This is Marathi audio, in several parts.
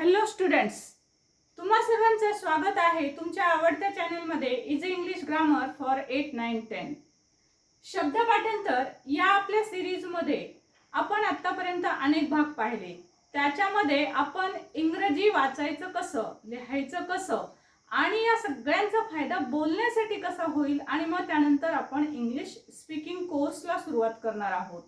हॅलो स्टुडंट्स तुम्हा सर्वांचं स्वागत आहे तुमच्या आवडत्या चॅनलमध्ये is English grammar for eight nine ten शब्द पाठांतर या आपल्या सिरीजमध्ये आपण आत्तापर्यंत अनेक भाग पाहिले. त्याच्यामध्ये आपण इंग्रजी वाचायचं कसं लिहायचं कसं आणि या सगळ्यांचा फायदा बोलण्यासाठी कसा होईल आणि मग त्यानंतर आपण इंग्लिश स्पीकिंग कोर्सला सुरुवात करणार आहोत.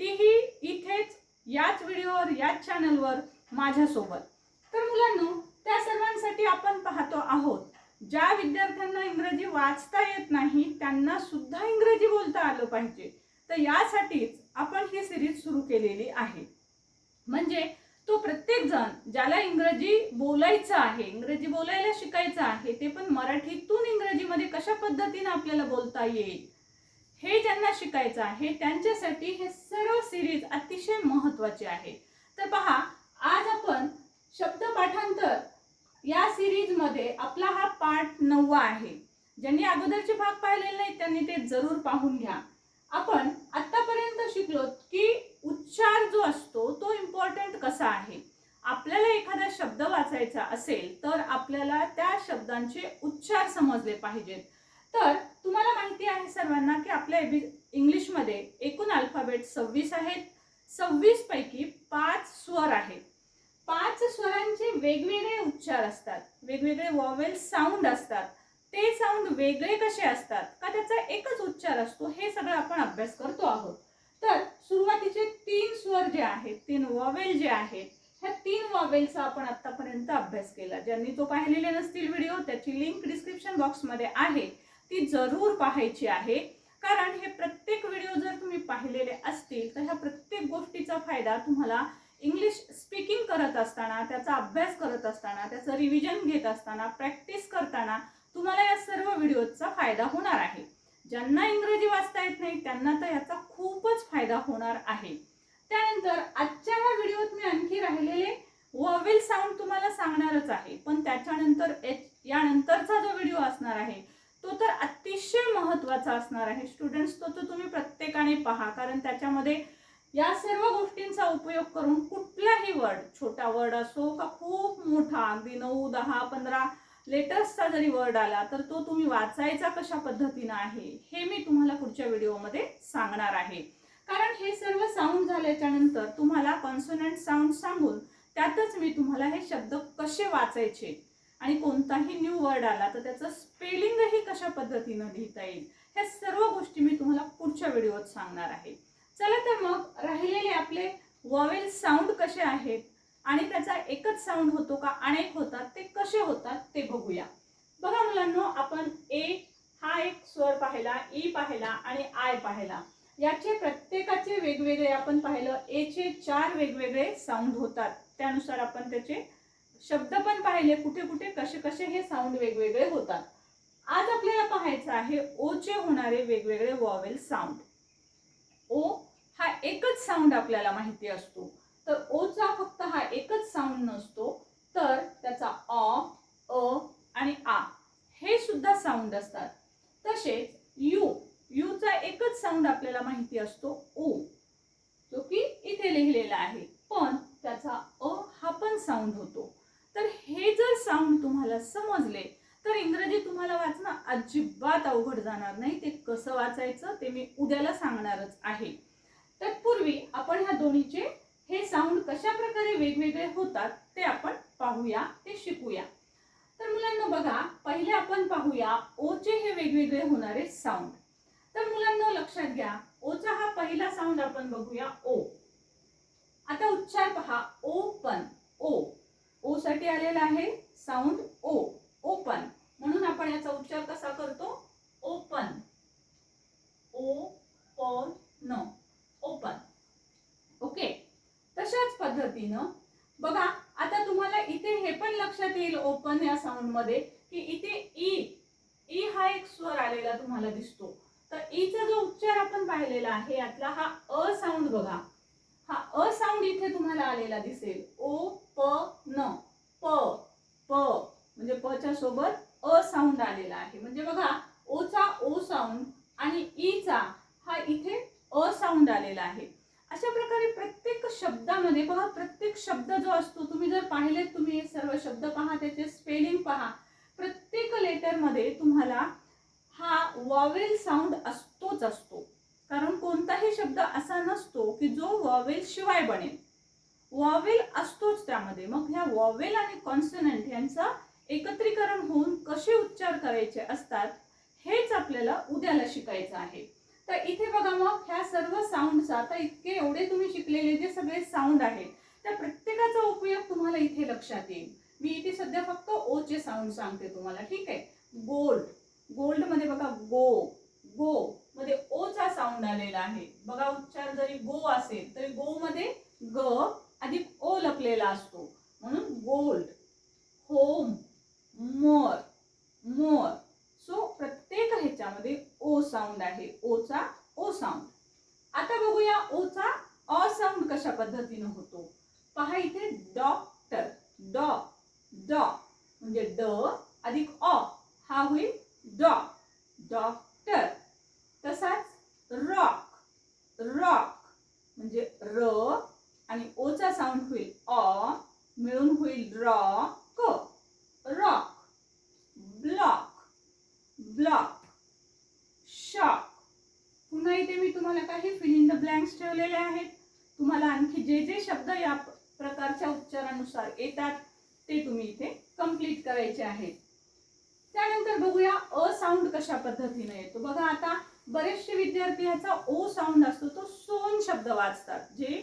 तीही इथेच याच व्हिडिओवर याच चॅनलवर माझ्यासोबत. तर मुलांनो त्या सर्वांसाठी आपण पाहतो आहोत ज्या विद्यार्थ्यांना इंग्रजी वाचता येत नाही त्यांना सुद्धा इंग्रजी बोलता आलं पाहिजे. तर यासाठीच आपण ही सिरीज सुरू केलेली आहे. म्हणजे तो प्रत्येक जण ज्याला इंग्रजी बोलायचं आहे इंग्रजी बोलायला शिकायचं आहे ते पण मराठीतून इंग्रजीमध्ये कशा पद्धतीने आपल्याला बोलता येईल हे ज्यांना शिकायचं आहे त्यांच्यासाठी हे सर्व सिरीज अतिशय महत्त्वाचे आहे. तर पहा आज आपण शब्द पाठांतर या सिरीजमध्ये आपला हा पाठ नववा आहे. ज्यांनी अगोदरचे भाग पाहिलेले नाहीत त्यांनी ते जरूर पाहून घ्या. आपण आतापर्यंत शिकलो की उच्चार जो असतो तो इम्पॉर्टंट कसा आहे? आपल्याला एखादा शब्द वाचायचा असेल तर आपल्याला त्या शब्दांचे उच्चार समजले पाहिजेत. तर तुम्हाला माहिती आहे सर्वांना की आपल्या एबी- इंग्लिशमध्ये एकूण अल्फाबेट सव्वीस आहेत. सव्वीस पैकी पाच स्वर आहेत. स्वरांचे वेगवेगळे उच्चार असतात वेगवेगळे वॉवेल साऊंड असतात. ते साऊंड वेगळे कसे असतात? का त्याचा एकच उच्चार असतो? हे सगळं आपण अभ्यास करतो आहोत. तर सुरुवातीचे तीन स्वर जे आहेत तीन वॉवेल जे आहेत ह्या तीन वॉवेलचा आपण आतापर्यंत अभ्यास केला. ज्यांनी तो पाहिलेले नसतील व्हिडिओ त्याची लिंक डिस्क्रिप्शन बॉक्समध्ये आहे. ती जरूर पाहायची आहे. कारण हे प्रत्येक व्हिडिओ जर तुम्ही पाहिलेले असतील तर ह्या प्रत्येक गोष्टीचा फायदा तुम्हाला इंग्लिश स्पीकिंग करत असताना त्याचा अभ्यास करत असताना त्याचं रिव्हिजन घेत असताना प्रॅक्टिस करताना तुम्हाला या सर्व व्हिडिओचा फायदा होणार आहे. ज्यांना इंग्रजी वाचता येत नाही त्यांना तर याचा खूपच फायदा होणार आहे. त्यानंतर आजच्या ह्या व्हिडिओत मी आणखी राहिलेले वॉवेल साऊंड तुम्हाला सांगणारच आहे. पण त्याच्यानंतर एच- यानंतरचा जो व्हिडिओ असणार आहे तो तर अतिशय महत्त्वाचा असणार आहे. स्टुडंट्स तो तर तुम्ही प्रत्येकाने पहा. कारण त्याच्यामध्ये या सर्व गोष्टींचा उपयोग करून कुठलाही वर्ड छोटा वर्ड असो का खूप मोठा अगदी नऊ दहा पंधरा लेटर्सचा जरी वर्ड आला तर तो तुम्ही वाचायचा कशा पद्धतीनं आहे हे मी तुम्हाला पुढच्या व्हिडिओमध्ये सांगणार आहे. कारण हे सर्व साऊंड झाल्याच्यानंतर तुम्हाला कॉन्सोनंट साऊंड सांगून त्यातच मी तुम्हाला हे शब्द कसे वाचायचे आणि कोणताही न्यू वर्ड आला तर त्याचं स्पेलिंगही कशा पद्धतीनं लिहिता येईल ह्या सर्व गोष्टी मी तुम्हाला पुढच्या व्हिडिओत सांगणार आहे. चला तर मग राहिलेले आपले वॉवेल साऊंड कसे आहेत आणि त्याचा एकच साऊंड होतो का अनेक होतात ते कसे होतात ते बघूया. बघा मुलांनो आपण ए हा एक स्वर पाहिला ई पाहिला आणि आय पाहिला. याचे प्रत्येकाचे वेगवेगळे आपण पाहिलं एचे चार वेगवेगळे साऊंड होतात. त्यानुसार आपण त्याचे शब्द पण पाहिले कुठे कुठे कसे कसे हे साऊंड वेगवेगळे होतात. आज आपल्याला पाहायचं आहे ओचे होणारे वेगवेगळे वॉवेल साऊंड एकच साऊंड आपल्याला माहिती असतो. तर ओचा फक्त हा एकच साऊंड नसतो तर त्याचा अ अ आणि आ हे सुद्धा साऊंड असतात. तसेच यू यूचा एकच साऊंड आपल्याला माहिती असतो ओ जो की इथे लिहिलेला आहे. पण त्याचा अ हा पण साऊंड होतो. तर हे जर साऊंड तुम्हाला समजले तर इंग्रजी तुम्हाला वाचणं अजिबात अवघड जाणार नाही. ते कसं वाचायचं ते मी उद्याला सांगणारच आहे. ह्या दोन्हीचे हे साऊंड कशा प्रकारे वेगवेगळे होतात ते आपण पाहूया ते शिकूया. तर मुलांना बघा पहिले आपण पाहूया ओचे हे वेगवेगळे होणारे साऊंड तर मुलांना लक्षात घ्या ओचा हा पहिला साऊंड आपण बघूया ओ आता उच्चार पहा ओपन ओ ओ साठी आलेला आहे साऊंड ओ ओपन म्हणून आपण याचा उच्चार कसा करतो? ओपन ओ प न ओपन ओके? तशाच पद्धतीनं बघा आता तुम्हाला इथे हे पण लक्षात येईल ओपन या साऊंडमध्ये की इथे ई ई हा एक स्वर आलेला तुम्हाला दिसतो. तर e ईचा जो उच्चार आपण पाहिलेला आहे यातला हा अ साऊंड बघा. हा अ साऊंड इथे तुम्हाला आलेला दिसेल. ओ प न. प प. म्हणजे पच्या सोबत अ साऊंड आलेला आहे. म्हणजे बघा ओचा ओ साऊंड आणि ईचा हा इथे अ साऊंड आलेला आहे. अशा प्रकारे प्रत्येक शब्दामध्ये बघा प्रत्येक शब्द जो असतो तुम्ही जर पाहिलेत तुम्ही सर्व शब्द पहा त्याचे स्पेलिंग पहा. प्रत्येक लेटरमध्ये तुम्हाला हा वॉवेल साऊंड असतोच असतो. कारण कोणताही शब्द असा नसतो की जो वॉवेल शिवाय बनेल. वॉवेल असतोच त्यामध्ये. मग ह्या वॉवेल आणि कॉन्सनंट यांचं एकत्रीकरण होऊन कसे उच्चार करायचे असतात हेच आपल्याला उद्याला शिकायचं आहे. तर इथे बघा मग ह्या सर्व साऊंडचा आता इतके एवढे तुम्ही शिकलेले जे सगळे साऊंड आहेत त्या प्रत्येकाचा उपयोग तुम्हाला इथे लक्षात येईल. मी इथे सध्या फक्त ओ चे साऊंड सांगते तुम्हाला ठीक आहे? गोल्ड गोल्डमध्ये बघा गो गो मध्ये ओ चा साऊंड आलेला आहे. बघा उच्चार जरी गो असेल तरी गो मध्ये ग अधिक ओ लपलेला असतो. म्हणून gold home more more so प्रत्येक ह्याच्यामध्ये ओ साऊंड आहे. ओचा ओ साऊंड आता बघूया ओचा अ साऊंड कशा पद्धतीने होतो. पहा इथे डॉक्टर डॉ डॉ म्हणजे ड अधिक अ हा होईल डॉ डॉक्टर तसाच रॉक रॉक म्हणजे र आणि ओचा साऊंड होईल अ मिळून होईल rock rock block block shock पुन्हा इथे मी तुम्हाला काही फिल इन द ब्लँक्स ठेवलेले आहेत. तुम्हाला आणखी जे जे शब्द या प्रकारच्या उच्चारानुसार येतात ते तुम्ही इथे कंप्लीट करायचे आहेत. त्यानंतर बघूया अ साऊंड कशा पद्धतीने येतो. बघा आता बरेचसे विद्यार्थी ह्याचा ओ साऊंड असतो तो सोन शब्द वाचतात. जे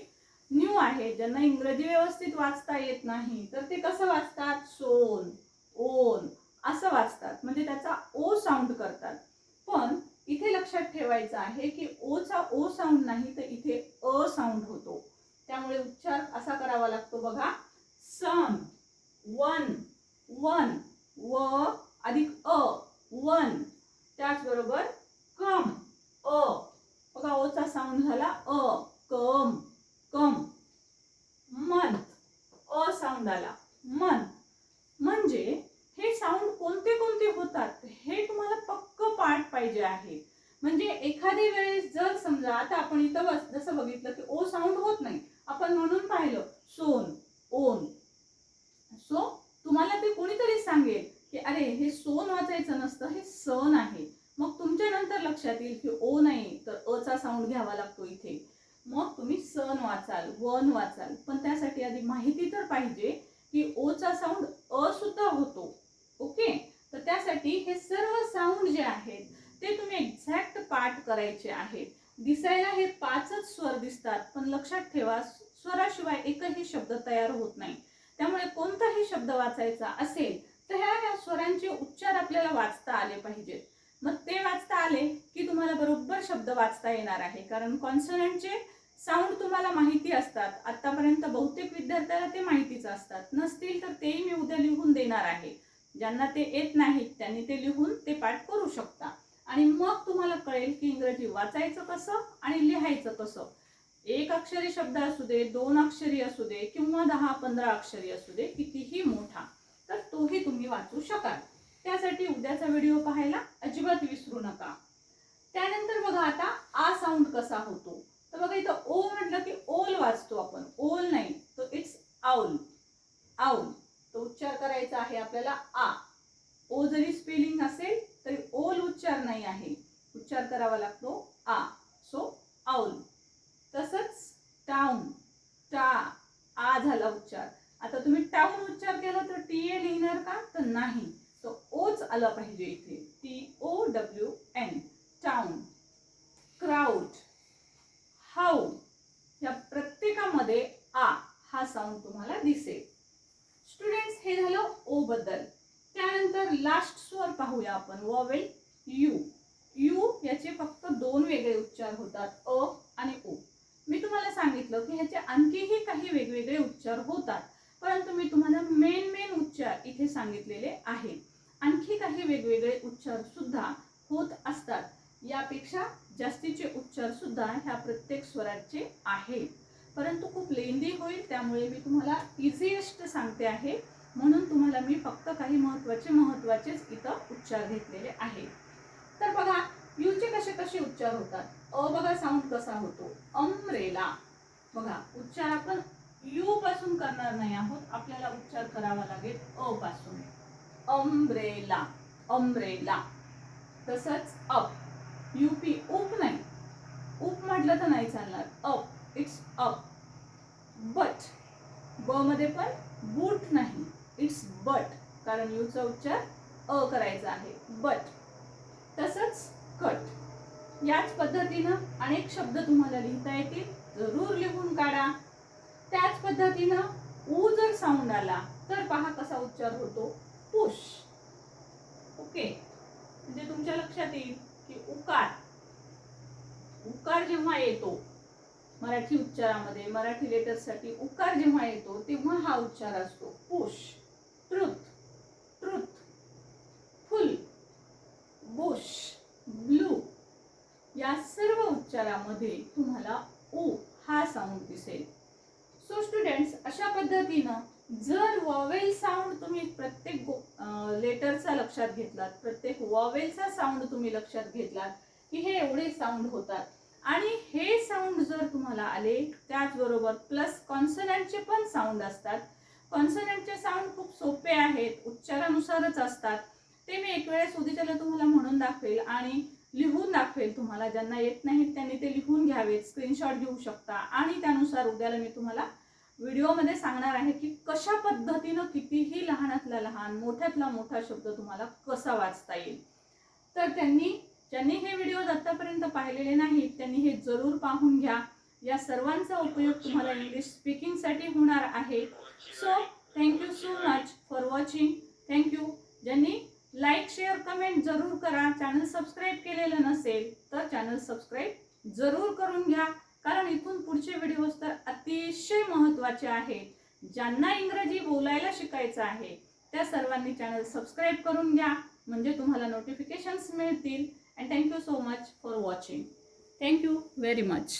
न्यू आहे ज्यांना इंग्रजी व्यवस्थित वाचता येत नाही तर ते कसं वाचतात? सोन ओन असं वाचतात. म्हणजे त्याचा ओ साऊंड करतात. ठेवायचं आहे की ओचा ओ साऊंड नाही तर इथे अ साऊंड होतो. त्यामुळे उच्चार असा करावा लागतो बघा. सम वन वन व अधिक अ वन. त्याचबरोबर कम अ. बघा ओचा साऊंड झाला. अ कम कम. मंथ अ साऊंड आला. मंथ म्हणजे हे साऊंड कोणते कोणते होतात हे तुम्हाला पक्क पाठ पाहिजे आहे म्हणजे एखादी वेळेस जर समजा आता आपण इथं बस जसं बघितलं की ओ साऊंड होत नाही. आपण म्हणून पाहिलं सोन ओन. सो तुम्हाला ते कोणीतरी सांगेल की अरे हे सोन वाचायचं नसतं हे सन आहे. मग तुमच्या नंतर लक्षात येईल की ओ नाही तर अचा साऊंड घ्यावा लागतो इथे. मग तुम्ही सन वाचाल वन वाचाल. पण त्यासाठी आधी माहिती तर पाहिजे की ओचा साऊंड अ सुद्धा होतो. ओके? तर त्यासाठी हे सर्व साऊंड जे आहेत ते तुम्ही एक्झॅक्ट पाठ करायचे आहेत. दिसायला हे पाचच स्वर दिसतात पण लक्षात ठेवा स्वराशिवाय एकही शब्द तयार होत नाही. त्यामुळे कोणताही शब्द वाचायचा असेल तर ह्या ह्या स्वरांचे उच्चार आपल्याला वाचता आले पाहिजेत. मग ते वाचता आले की तुम्हाला बरोबर शब्द वाचता येणार आहे. कारण कॉन्सनंटचे साऊंड तुम्हाला माहिती असतात. आतापर्यंत बहुतेक विद्यार्थ्याला ते माहितीच असतात. नसतील तर तेही मी उद्या लिहून देणार आहे. ज्यांना ते येत नाहीत त्यांनी ते लिहून ते पाठ करू शकता. आणि मग तुम्हाला कळेल की इंग्रजी वाचायचं कसं आणि लिहायचं कसं. एक अक्षरी शब्द असू दे दोन अक्षरी असू दे किंवा दहा पंधरा अक्षरी असू दे कितीही मोठा तर तोही तुम्ही वाचू शकाल. त्यासाठी उद्याचा व्हिडिओ पाहायला अजिबात विसरू नका. त्यानंतर बघा आता आ साऊंड कसा होतो. तर बघा इथं ओ म्हटलं की ओल वाचतो आपण. ओल नाही तो इट्स आऊल आऊल तो उच्चार करायचा आहे आपल्याला आ. ओ जरी स्पेलिंग असेल तरी ओल उच्चार नाही आहे. उच्चार करावा लागतो आ. So owl. तसंच टाऊन. टा. आ झाला उच्चार. आता तुम्ही टाऊन उच्चार केला तर टी ए लिहिणार का? तर नाही. तो ओच आला पाहिजे इथे. T O W N. Town. Crowd how. या प्रत्येकामध्ये आ हा साऊंड तुम्हाला दिसेल. स्टुडंट्स हे झालं ओ बद्दल. पाहूया आपण. Vowel you. यू याचे फक्त दोन वेगळे उच्चार होतात. अ आणि ओ मी तुम्हाला सांगितलं की ह्याचे आणखीही काही वेगवेगळे उच्चार होतात. परंतु मी तुम्हाला मेन मेन उच्चार इथे सांगितलेले आहे. आणखी काही वेगवेगळे उच्चार सुद्धा होत असतात. यापेक्षा जास्तीचे उच्चार सुद्धा ह्या प्रत्येक स्वराचे आहेत. परंतु खूप लेंदी होईल त्यामुळे मी तुम्हाला इझिएस्ट सांगते आहे. म्हणून तुम्हाला मी फक्त काही महत्त्वाचे महत्त्वाचेच इथं उच्चार घेतलेले आहेत. तर बघा यूचे कसे कसे उच्चार होतात? अ बघा साऊंड कसा होतो? अम्ब्रेला बघा उच्चार आपण यू पासून करणार नाही आहोत. आपल्याला उच्चार करावा लागेल अ पासून. अम्ब्रेला अम्ब्रेला तसंच अप. युपी उप नाही. उप म्हटलं तर नाही चालणार. अप. इट्स अप बट ब मध्ये पण बूट नाही. इट्स बट कारण यूचा उच्चार अ करायचा आहे. बट तसंच कट याच पद्धतीनं अनेक शब्द तुम्हाला लिहिता येतील. जरूर लिहून काढा. त्याच पद्धतीनं ऊ जर साऊंड आला तर पहा कसा उच्चार होतो. पुश ओके म्हणजे तुमच्या लक्षात येईल की उकार. उकार जेव्हा येतो मराठी उच्चारामध्ये मराठी लेटर्ससाठी उकार जेव्हा येतो तेव्हा हा उच्चार असतो. Push truth truth. Full bush blue. या सर्व उच्चारामध्ये तुम्हाला ओ हा साऊंड दिसेल. सो स्टुडंट्स अशा पद्धतीनं जर वॉवेल साऊंड तुम्ही प्रत्येक लेटरचा लक्षात घेतलात प्रत्येक वॉवेलचा साऊंड तुम्ही लक्षात घेतलात की हे एवढे साऊंड होतात. आणि हे साऊंड जर तुम्हाला आले त्याचबरोबर प्लस कॉन्सनंटचे पण साऊंड असतात. कॉन्सनंटचे साऊंड खूप सोपे आहेत उच्चारानुसारच असतात. ते मी एक वेळेस उद्याच्याला तुम्हाला म्हणून दाखवेल आणि लिहून दाखवेल तुम्हाला. ज्यांना येत नाहीत त्यांनी ते लिहून घ्यावेत स्क्रीनशॉट घेऊ शकता. आणि त्यानुसार उद्याला मी तुम्हाला व्हिडिओमध्ये सांगणार आहे की कशा पद्धतीनं कितीही लहानातला लहान मोठ्यातला मोठा शब्द तुम्हाला कसा वाचता येईल. तर त्यांनी ज्यांनी हे व्हिडिओ आतापर्यंत पाहिलेले नाहीत त्यांनी हे जरूर पाहून घ्या. या सर्वांचा उपयोग तुम्हाला इंग्लिश स्पीकिंगसाठी होणार आहे. So thank you so much for watching thank you ज्यांनी लाईक शेअर कमेंट जरूर करा. चॅनल सबस्क्राईब केलेलं नसेल तर चॅनल सबस्क्राईब जरूर करून घ्या. कारण इथून पुढचे व्हिडिओज तर अतिशय महत्त्वाचे आहेत. ज्यांना इंग्रजी बोलायला शिकायचं आहे त्या सर्वांनी चॅनल सबस्क्राईब करून घ्या. म्हणजे तुम्हाला नोटिफिकेशन्स मिळतील. And thank you so much for watching thank you very much